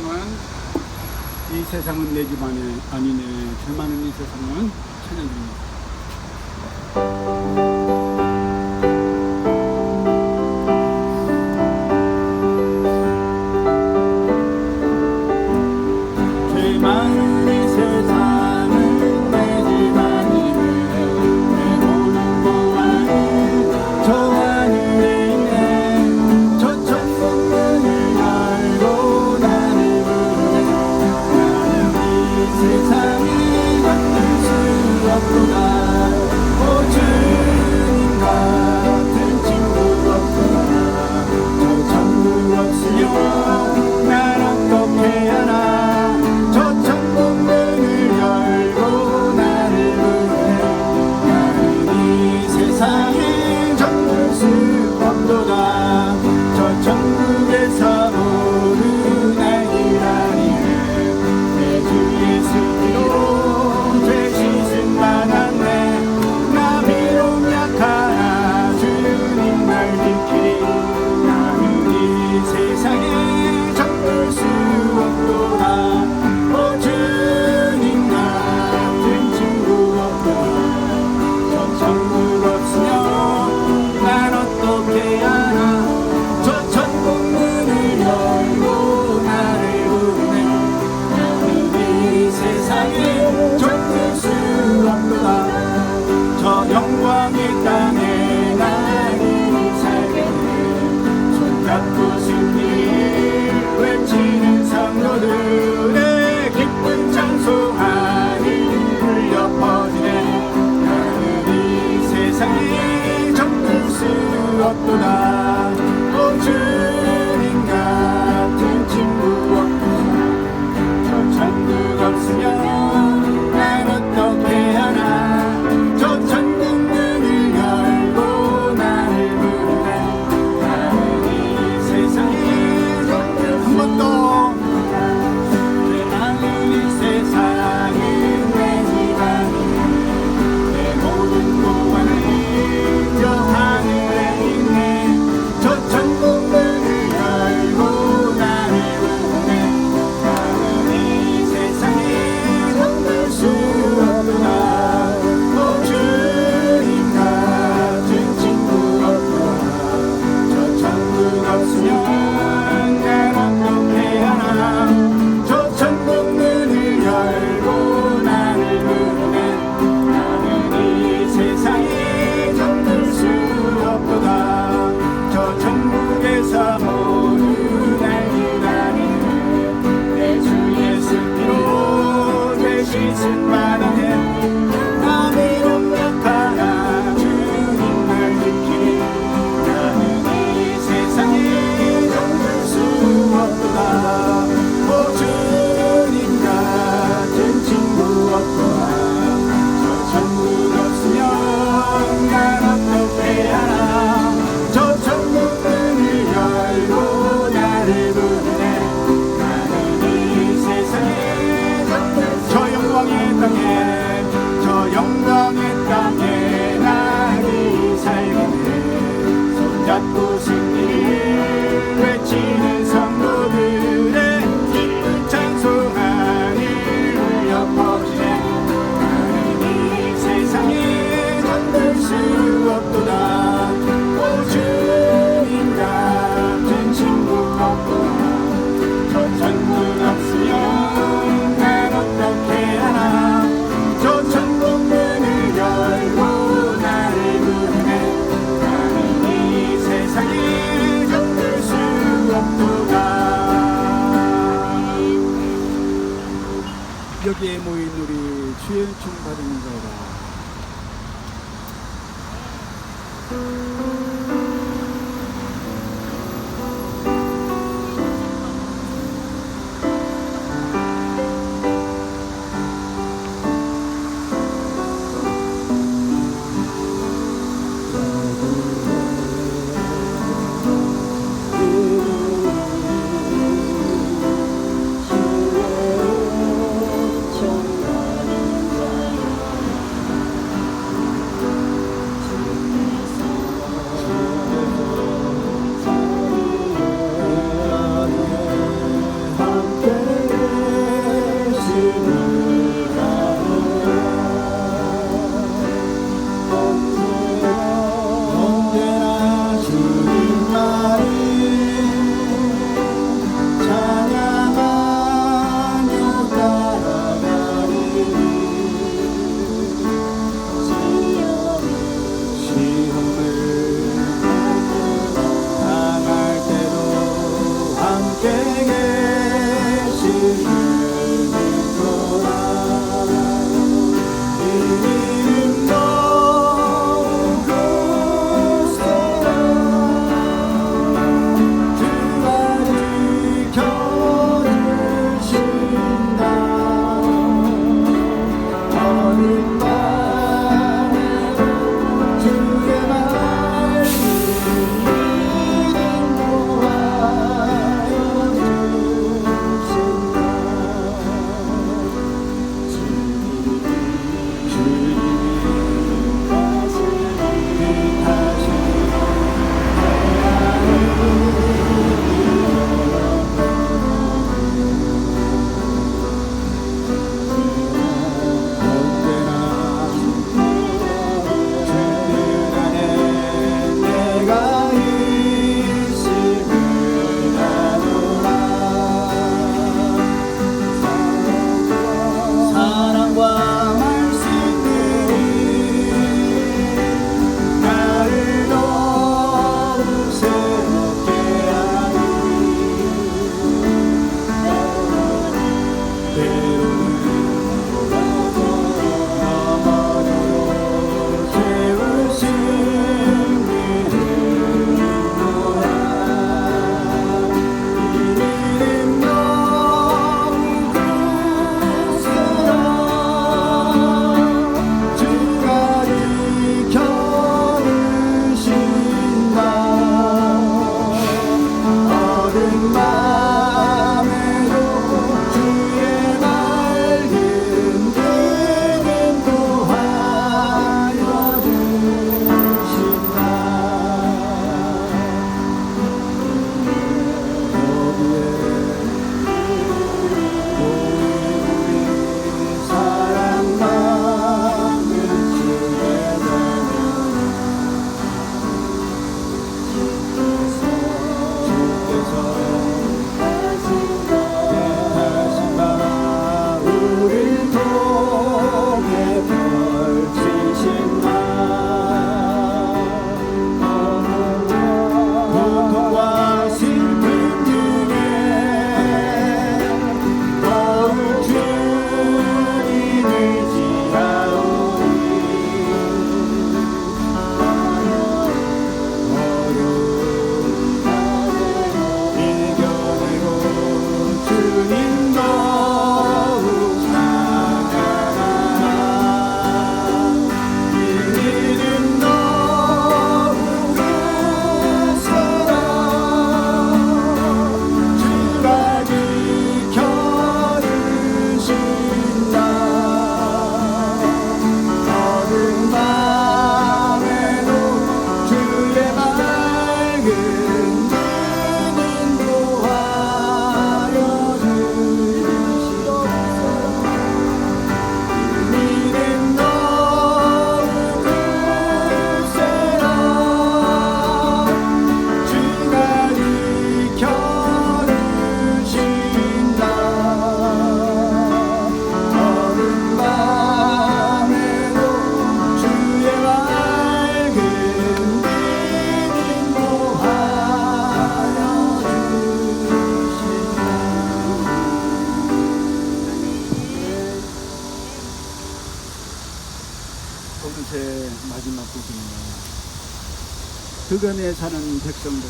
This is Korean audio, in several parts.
세상은 이 세상은 내 집안에 아니네. 불만은 이 세상은 천연입니다. Hadi imza 사는 백성들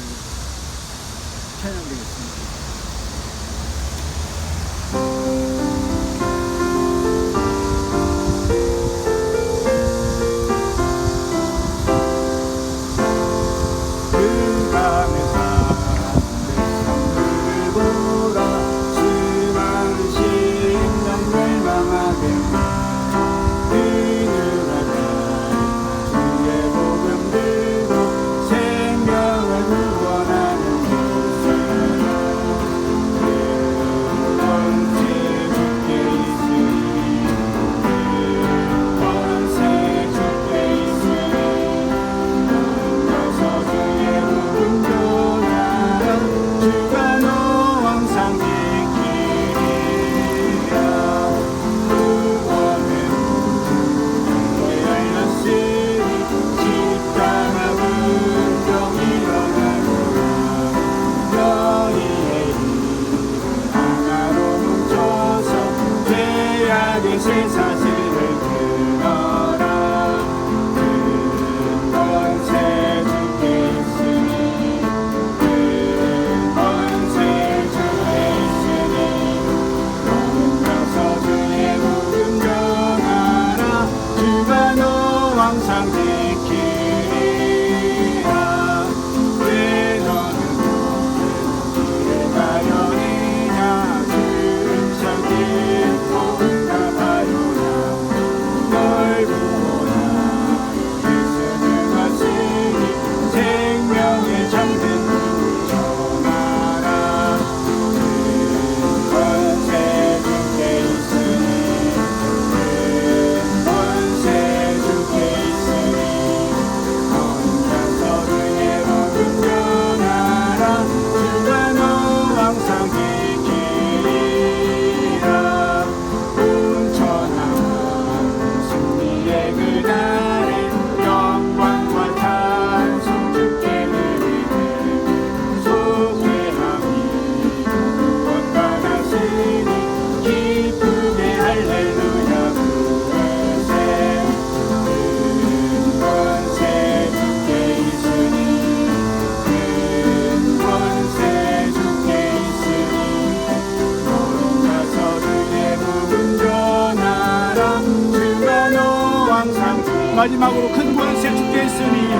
마지막으로 큰 권세 주께 있으니.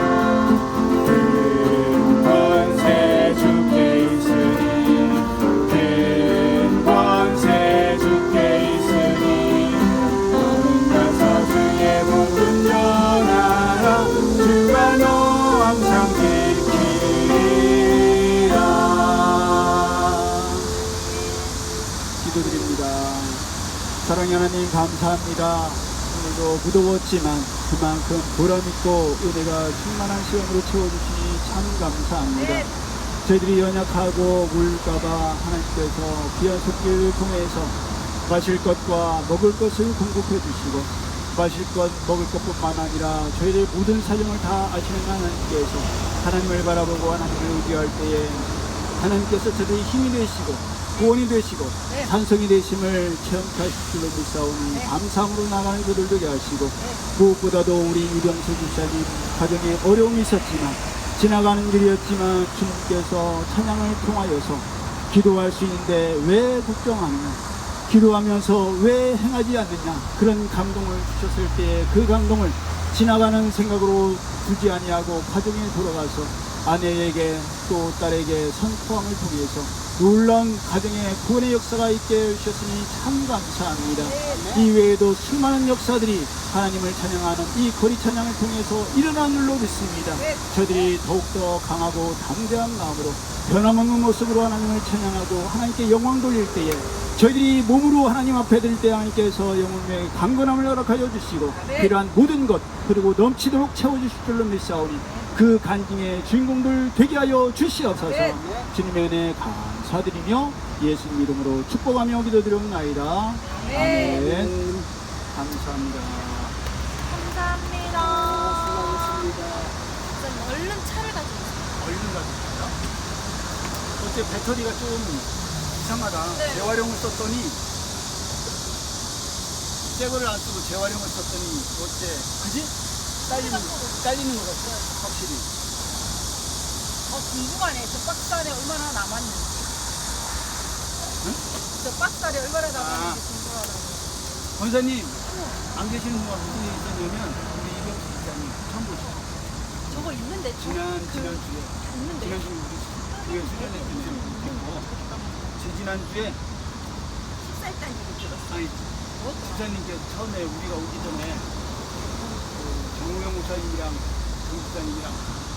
사랑의 하나님 감사합니다. 오늘도 무더웠지만 그만큼 보람있고 은혜가 충만한 시간으로 채워주시니 참 감사합니다. 저희들이 연약하고 울까봐 하나님께서 귀한 속기를 통해서 마실 것과 먹을 것을 공급해 주시고 마실 것 먹을 것뿐만 아니라 저희들 모든 사정을 다 아시는 하나님께서 하나님을 바라보고 하나님을 의지할 때에 하나님께서 저들의 힘이 되시고 구원이 되시고 산성이 되심을 체험케 하실 줄로 믿사오니 감사함으로 나가는 그들 되게 하시고 무엇보다도 우리 이병수 집사님 가정에 어려움이 있었지만 지나가는 길이었지만 주님께서 찬양을 통하여서 기도할 수 있는데 왜 걱정하느냐? 기도하면서 왜 행하지 않느냐? 그런 감동을 주셨을 때 그 감동을 지나가는 생각으로 두지 아니하고 가정에 돌아가서 아내에게 또 딸에게 선포함을 통해서 놀라운 가정의 구원의 역사가 있게 해주셨으니 참 감사합니다. 이 외에도 수많은 역사들이 하나님을 찬양하는 이 거리 찬양을 통해서 일어난 줄로 믿습니다. 저들이 더욱더 강하고 담대한 마음으로 변함없는 모습으로 하나님을 찬양하고 하나님께 영광 돌릴 때에 저희들이 몸으로 하나님 앞에 들때 하나님께서 영혼의 강건함을 허락하여 주시고 필요한 모든 것 그리고 넘치도록 채워주실 줄로 믿사오니 그 간증의 주인공들 되게 하여 주시옵소서. 주님의 은혜 감 사드리며 예수님 이름으로 축복하며 기도드리옵나이다 아멘 감사합니다 감사합니다. 수고하셨습니다 좀 얼른 차를 가져오세요. 얼른 가주세요 어째 배터리가 좀 이상하다 네. 재활용을 썼더니 새거를 안 쓰고 재활용을 썼더니 어째 그지? 딸리는 딸리는 것 같아 확실히. 어, 궁금하네. 저 박스 안에 얼마나 남았는지. 저 박스 안에 얼마나 남았는지 궁금하다. 권사님 안 계시는 동안 무슨 일이 있었냐면 우리 이병수 기자님 처음 보시죠. 저거 있는데, 저, 지난 그, 지난 주에 있는데. 지난 주에 우리 수련했잖아요. 그리고 지지난 주에 식사했다는 얘기 들었어. 아니 집사님께 처음에 우리가 오기 전에 그 정우영 목사님이랑 정 집사님이랑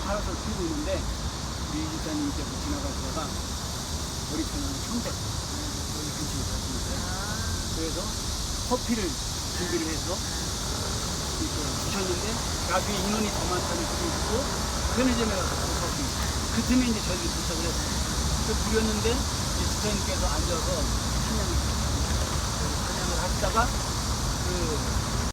파라솔 피고 있는데 우리 집사님께서 지나가시다가 머리카락을 청백 여기 근처에 가시는데 그래서 커피를 준비를 해서 주셨는데 나중에 인원이 더 많다는 소리 듣고 편의점에 가서 그 커피 그 틈에 이제 저희가 도착을 했어요 그 부렸는데 이 집사님께서 앉아서 했어요 찬양을 하시다가 그